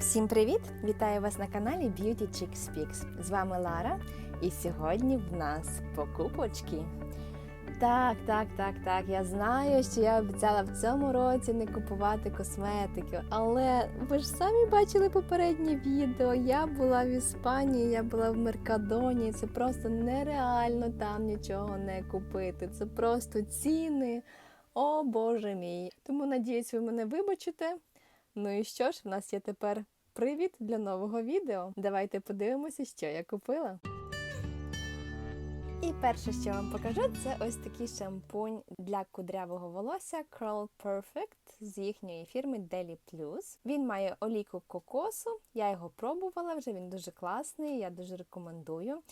Всім привіт! Вітаю вас на каналі Beauty Chick Speaks. З вами Лара, і сьогодні в нас покупочки. Так, так, так, так. Я знаю, що я обіцяла в цьому році не купувати косметику, але ви ж самі бачили попереднє відео. Я була в Іспанії, я була в Меркадоні. Це просто нереально там нічого не купити. Це просто ціни. О Боже мій. Тому надіюсь, ви мене вибачите. Ну і що ж, в нас є тепер привід для нового відео. Давайте подивимося, що я купила. І перше, що вам покажу, це ось такий шампунь для кудрявого волосся Curl Perfect з їхньої фірми Deli Plus. Він має олійку кокосу. Я його пробувала вже, він дуже класний, я дуже рекомендую.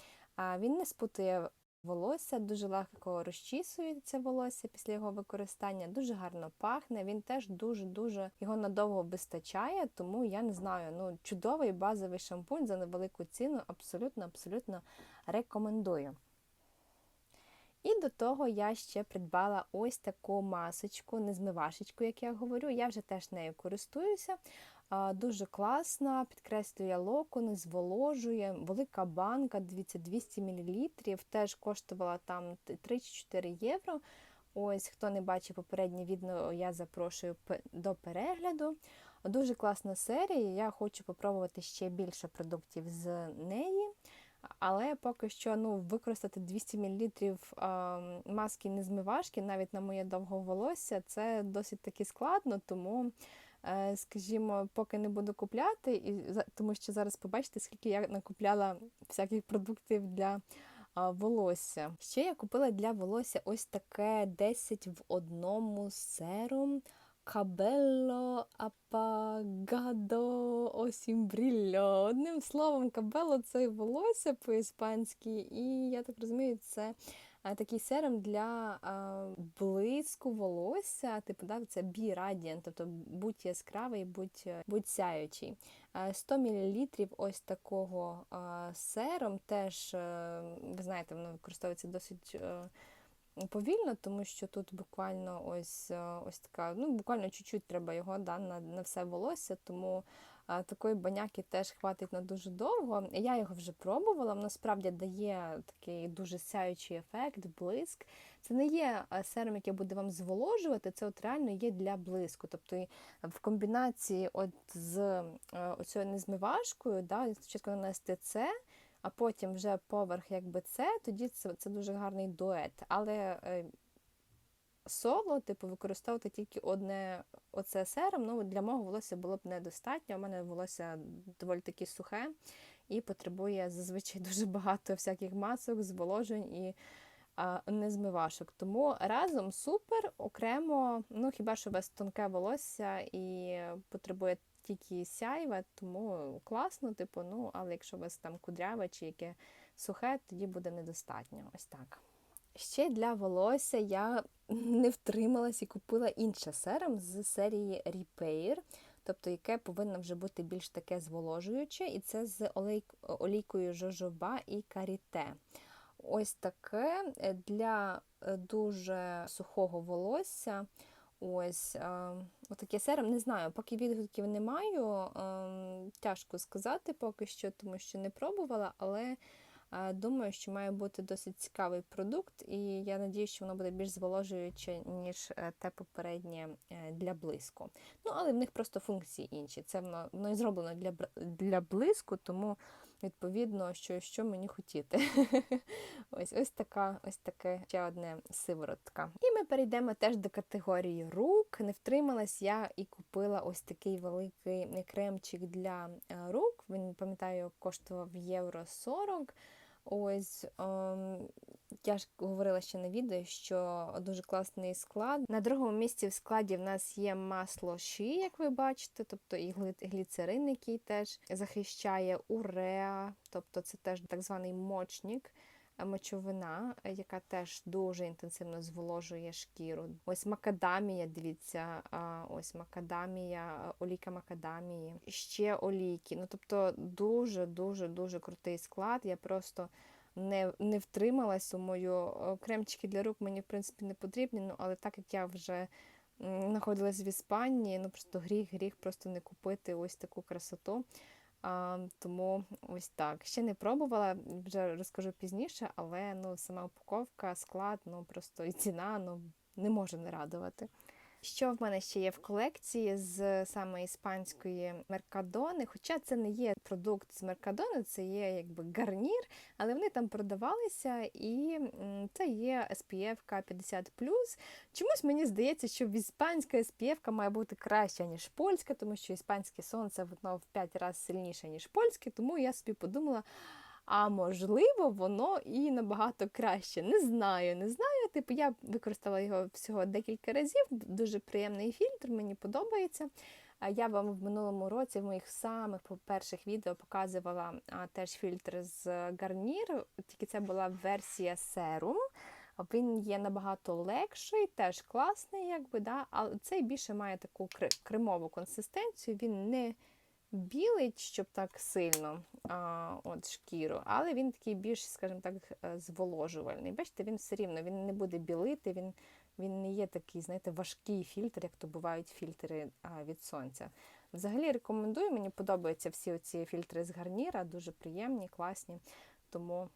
Він не спутує волосся, дуже легко розчісується волосся після його використання, дуже гарно пахне. Він теж дуже-дуже його надовго вистачає, тому я не знаю. Ну, чудовий базовий шампунь за невелику ціну. Абсолютно, абсолютно рекомендую. І до того я ще придбала ось таку масочку, незмивашечку, як я говорю. Я вже теж нею користуюся. Дуже класна, підкреслює локони, зволожує. Велика банка, дивіться, 200 мл, теж коштувала там 3-4 євро. Ось, хто не бачив попереднє відео, я запрошую до перегляду. Дуже класна серія. Я хочу попробувати ще більше продуктів з неї. Але поки що ну, використати 200 мл маски незмивашки, навіть на моє довге волосся, це досить таки складно, тому. Скажімо, поки не буду купляти, і тому що зараз побачите, скільки я накупляла всяких продуктів для волосся. Ще я купила для волосся ось таке 10 в одному серум Кабелло апагадо осімбрілло. Одним словом, кабело це волосся по-іспанськи, і я так розумію, це такий серум для блиску волосся, типу, да, це Be Radiant, тобто будь яскравий, будь будь сяючий. 100 мл ось такого а, серум теж, ви знаєте, воно використовується досить. Повільно, тому що тут буквально ось ось така, ну буквально чуть-чуть треба його да, на на все волосся, тому такої баняки теж хватить на дуже довго. Я його вже пробувала, воно справді дає такий дуже сяючий ефект, блиск. Це не є серум, який буде вам зволожувати, це от реально є для блиску. Тобто в комбінації от з оцією незмивашкою, да, спочатку нанести це а потім вже поверх якби це, тоді це це дуже гарний дует. Але е, соло, типу, використовувати тільки одне оце сером, ну, для мого волосся було б недостатньо. У мене волосся доволі таки сухе і потребує зазвичай дуже багато всяких масок, зволожень і а, незмивашок. Тому разом супер, окремо, ну хіба що без тонке волосся і потребує тільки сяйве, тому класно, типу, ну, але якщо у вас там кудряве чи яке сухе, тоді буде недостатньо. Ось так. Ще для волосся я не втрималась і купила інше серум з серії Repair, тобто яке повинно вже бути більш таке зволожуюче, і це з олійкою жожоба і каріте. Ось таке для е, дуже сухого волосся. Ось отаке сером. Не знаю, поки відгуків не маю, тяжко сказати поки що, тому що не пробувала, але думаю, що має бути досить цікавий продукт, і я надію, що воно буде більш зволожуюче, ніж е, те попереднє е, для блиску. Ну, але в них просто функції інші. Це воно воно і зроблено для для блиску, тому відповідно, що що мені хотіти. Ось ось така, ось таке ще одне сиворотка. І ми перейдемо теж до категорії рук. Не втрималась я і купила ось такий великий кремчик для е, рук. Він, пам'ятаю, коштував євро 40. Ось ем, я ж говорила ще на відео, що дуже класний склад. На другому місці в складі в нас є масло ши, як ви бачите, тобто і гліцерин, який теж захищає уреа, тобто це теж так званий мочник. Мочовина, яка теж дуже інтенсивно зволожує шкіру. Ось макадамія, дивіться, ось макадамія, олійка макадамії, ще олійки. Ну, тобто дуже-дуже дуже крутий склад. Я просто не не втрималась мою кремчики для рук мені, в принципі, не потрібні, ну, але так як я вже знаходилась в Іспанії. Ну просто гріх, гріх просто не купити ось таку красоту. А, тому ось так. Ще не пробувала, вже розкажу пізніше, але ну, сама упаковка, склад, ну просто і ціна ну, не може не радувати. Що в мене ще є в колекції з саме іспанської меркадони? Хоча це не є продукт з меркадони, це є якби гарнір, але вони там продавалися, і це є SPF 50 Чомусь мені здається, що іспанська SPF має бути краща, ніж польська, тому що іспанське сонце воно в 5 разів сильніше, ніж польське, тому я собі подумала. А можливо, воно і набагато краще. Не знаю, не знаю. Типу, я використала його всього декілька разів. Дуже приємний фільтр, мені подобається. Я вам в минулому році в моїх самих перших відео показувала а, теж фільтр з гарнір, тільки це була версія серум. Він є набагато легший, теж класний, якби, да? але цей більше має таку кремову консистенцію, він не білить, щоб так сильно а, от шкіру, але він такий більш, скажімо так, е, зволожувальний. Бачите, він все рівно він не буде білити, він він не є такий, знаєте, важкий фільтр, як то бувають фільтри а, від сонця. Взагалі рекомендую, мені подобаються всі оці фільтри з гарніра, дуже приємні, класні. Тому.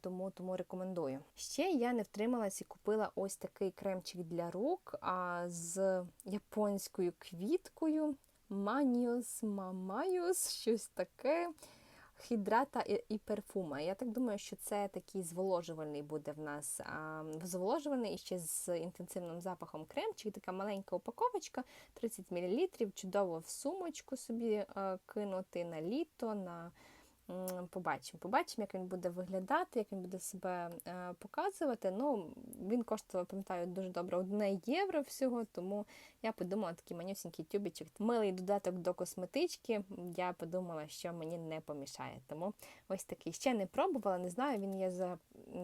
Тому тому рекомендую. Ще я не втрималась і купила ось такий кремчик для рук а, з японською квіткою. Маніус, мамаюс, щось таке. Хідрата і перфума. Я так думаю, що це такий зволожувальний буде в нас. А, зволожувальний і ще з інтенсивним запахом кремчик, така маленька упаковочка, 30 мл, чудово в сумочку собі а, кинути на літо. на Побачимо, побачимо, як він буде виглядати, як він буде себе е, показувати. Ну, Він коштував, пам'ятаю, дуже добре 1 євро всього, тому я подумала, такий манюсінький тюбічок, милий додаток до косметички. Я подумала, що мені не помішає. Тому ось такий ще не пробувала, не знаю, він є за...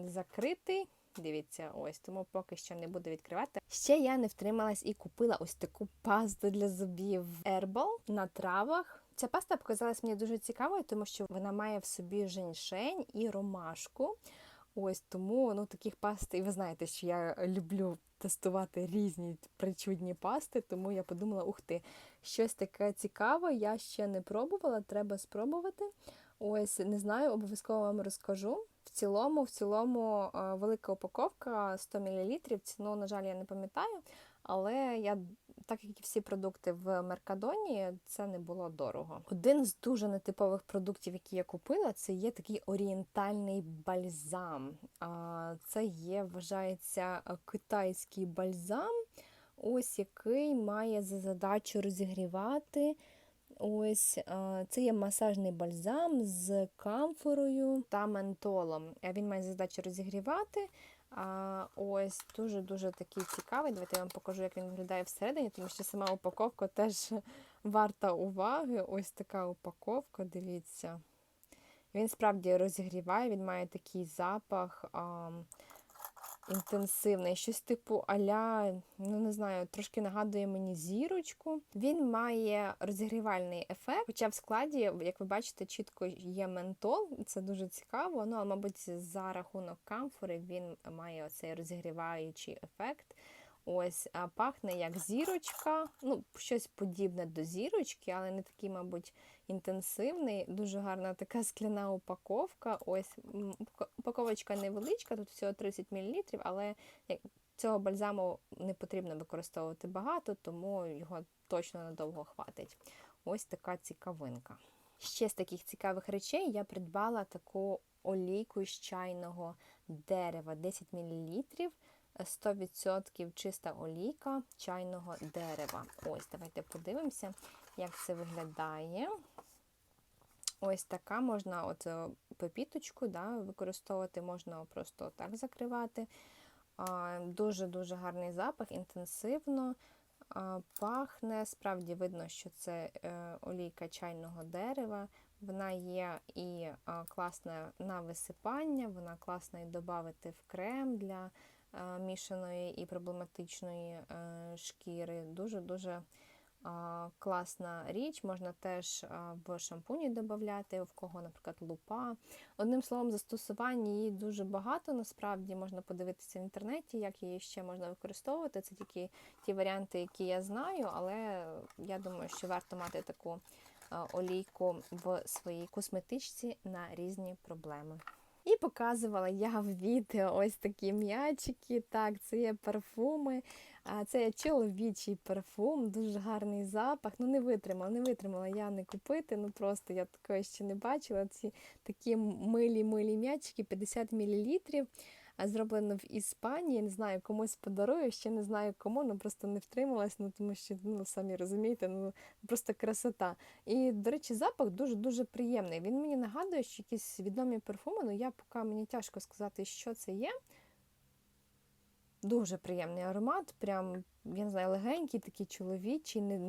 закритий. Дивіться, ось, тому поки що не буду відкривати. Ще я не втрималась і купила ось таку пасту для зубів Herbal на травах. Ця паста показалась мені дуже цікавою, тому що вона має в собі женьшень і ромашку. Ось тому ну, таких паст, і ви знаєте, що я люблю тестувати різні причудні пасти, тому я подумала, ух ти, щось таке цікаве, я ще не пробувала, треба спробувати. Ось, не знаю, обов'язково вам розкажу. В цілому, в цілому, велика упаковка 100 мл. Ціну, на жаль, я не пам'ятаю, але я так як і всі продукти в Меркадоні, це не було дорого. Один з дуже нетипових продуктів, які я купила, це є такий орієнтальний бальзам. Це є, вважається, китайський бальзам, ось який має за задачу розігрівати. Ось це є масажний бальзам з камфорою та ментолом. Він має задачу розігрівати. А, Ось дуже-дуже такий цікавий. Давайте я вам покажу, як він виглядає всередині, тому що сама упаковка теж варта уваги. Ось така упаковка, дивіться. Він справді розігріває, він має такий запах. А, інтенсивний, щось типу аля, ну не знаю, трошки нагадує мені зірочку. Він має розігрівальний ефект, хоча в складі, як ви бачите, чітко є ментол, це дуже цікаво. Ну, а мабуть, за рахунок камфори він має оцей розігріваючий ефект. Ось, пахне як зірочка, ну, щось подібне до зірочки, але не такий, мабуть, інтенсивний. Дуже гарна така скляна упаковка. Ось упаковочка невеличка, тут всього 30 мл, але цього бальзаму не потрібно використовувати багато, тому його точно надовго хватить. Ось така цікавинка. Ще з таких цікавих речей я придбала таку олійку з чайного дерева 10 мл. 100% чиста олійка чайного дерева. Ось, давайте подивимося, як це виглядає. Ось така можна от е, пепіточку да, використовувати, можна просто так закривати. Дуже-дуже гарний запах, інтенсивно пахне. Справді видно, що це е, олійка чайного дерева. Вона є і класна на висипання, вона класна і додати в крем для мішаної і проблематичної е, шкіри. Дуже-дуже класна річ, можна теж в шампуні додати, в кого, наприклад, лупа. Одним словом, застосувань її дуже багато. Насправді можна подивитися в інтернеті, як її ще можна використовувати. Це тільки ті варіанти, які я знаю, але я думаю, що варто мати таку олійку в своїй косметичці на різні проблеми. І показувала я в відео ось такі м'ячики. Так, це є парфуми. Це є чоловічий парфум, дуже гарний запах. Ну не витримала, не витримала я не купити. Ну просто я такого ще не бачила. Ці такі милі-милі м'ячики, 50 мл. Зроблено в Іспанії. Не знаю, комусь подарую, ще не знаю кому, ну просто не втрималась, ну тому що ну самі розумієте, ну просто красота. І, до речі, запах дуже-дуже приємний. Він мені нагадує, що якісь відомі парфуми, ну я поки мені тяжко сказати, що це є. Дуже приємний аромат, прям, я не знаю, легенький, такий чоловічий, не,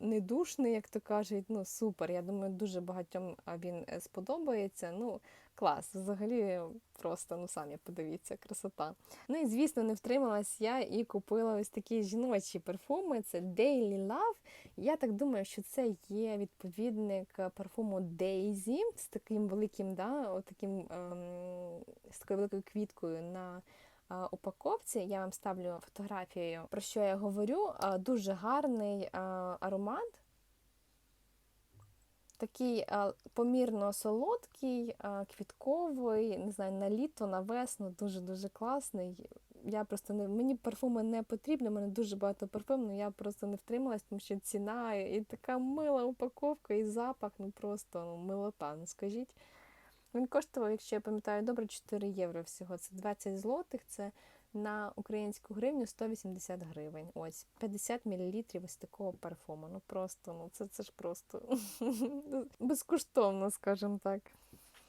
не, душ, не як то кажуть. Ну, супер. Я думаю, дуже багатьом він е, сподобається. Ну, клас. Взагалі, просто, ну самі подивіться, красота. Ну і звісно, не втрималась я і купила ось такі жіночі парфуми. Це Daily Love. Я так думаю, що це є відповідник парфуму Daisy з таким великим, да, отаким, ем, з такою великою квіткою на упаковці. Я вам ставлю фотографію, про що я говорю. Дуже гарний аромат. Такий помірно солодкий, квітковий, не знаю, на літо, на весну, дуже-дуже класний. Я просто не мені парфуми не потрібні, у мене дуже багато парфумів, але я просто не втрималась, тому що ціна і така мила упаковка, і запах, ну просто ну, милота, ну скажіть. Він коштував, якщо я пам'ятаю добре, 4 євро всього. Це 20 злотих, це на українську гривню 180 гривень. Ось 50 мл ось такого парфуму. Ну просто, ну це це ж просто безкоштовно, скажімо так.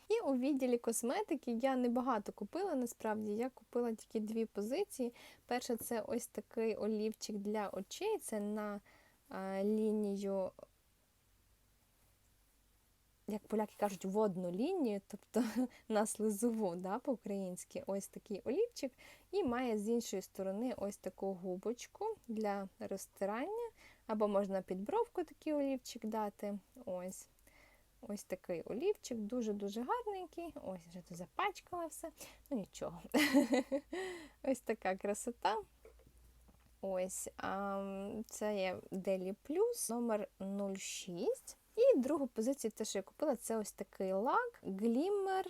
І у відділі косметики я небагато купила, насправді я купила тільки дві позиції. Перша це ось такий олівчик для очей. Це на лінію як поляки кажуть, водну лінію, тобто на слизову да, по-українськи ось такий олівчик, і має з іншої сторони ось таку губочку для розтирання, або можна під бровку такий олівчик дати. Ось ось такий олівчик, дуже-дуже гарненький. Ось вже тут запачкала все. Ну нічого. Ось така красота. Ось, це є Deli Plus номер 06. І другу позицію, те, що я купила, це ось такий лак, гліммер.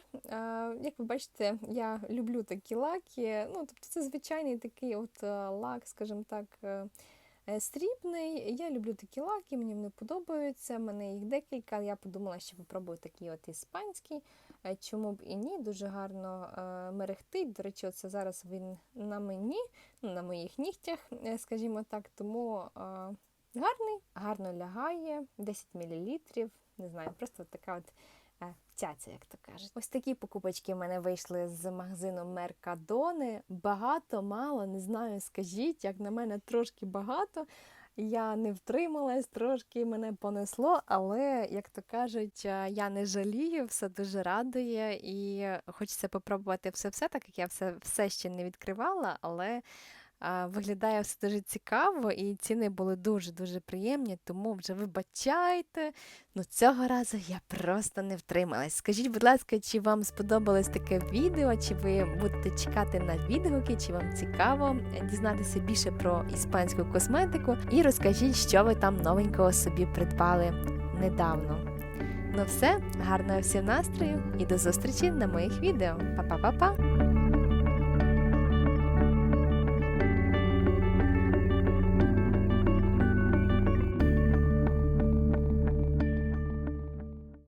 Як ви бачите, я люблю такі лаки. Ну, тобто Це звичайний такий от лак, скажімо так, е, е, срібний. Я люблю такі лаки, мені вони подобаються. У мене їх декілька. Я подумала, що попробую такий от іспанський. Е, чому б і ні, дуже гарно мерехтить. До речі, це зараз він на мені, ну, на моїх нігтях, скажімо так, тому. Гарний, гарно лягає, 10 мл. Не знаю, просто така от е, цяця, як то кажуть. Ось такі покупочки в мене вийшли з магазину Меркадони. Багато, мало, не знаю, скажіть, як на мене трошки багато. Я не втрималась, трошки мене понесло, але, як то кажуть, е, я не жалію, все дуже радує і хочеться попробувати все-все, так як я все, все ще не відкривала, але. Виглядає все дуже цікаво, і ціни були дуже-дуже приємні, тому вже вибачайте. Ну цього разу я просто не втрималась. Скажіть, будь ласка, чи вам сподобалось таке відео, чи ви будете чекати на відгуки, чи вам цікаво дізнатися більше про іспанську косметику, і розкажіть, що ви там новенького собі придбали недавно. Ну все, гарного всім настрою і до зустрічі на моїх відео. Па-па-па-па!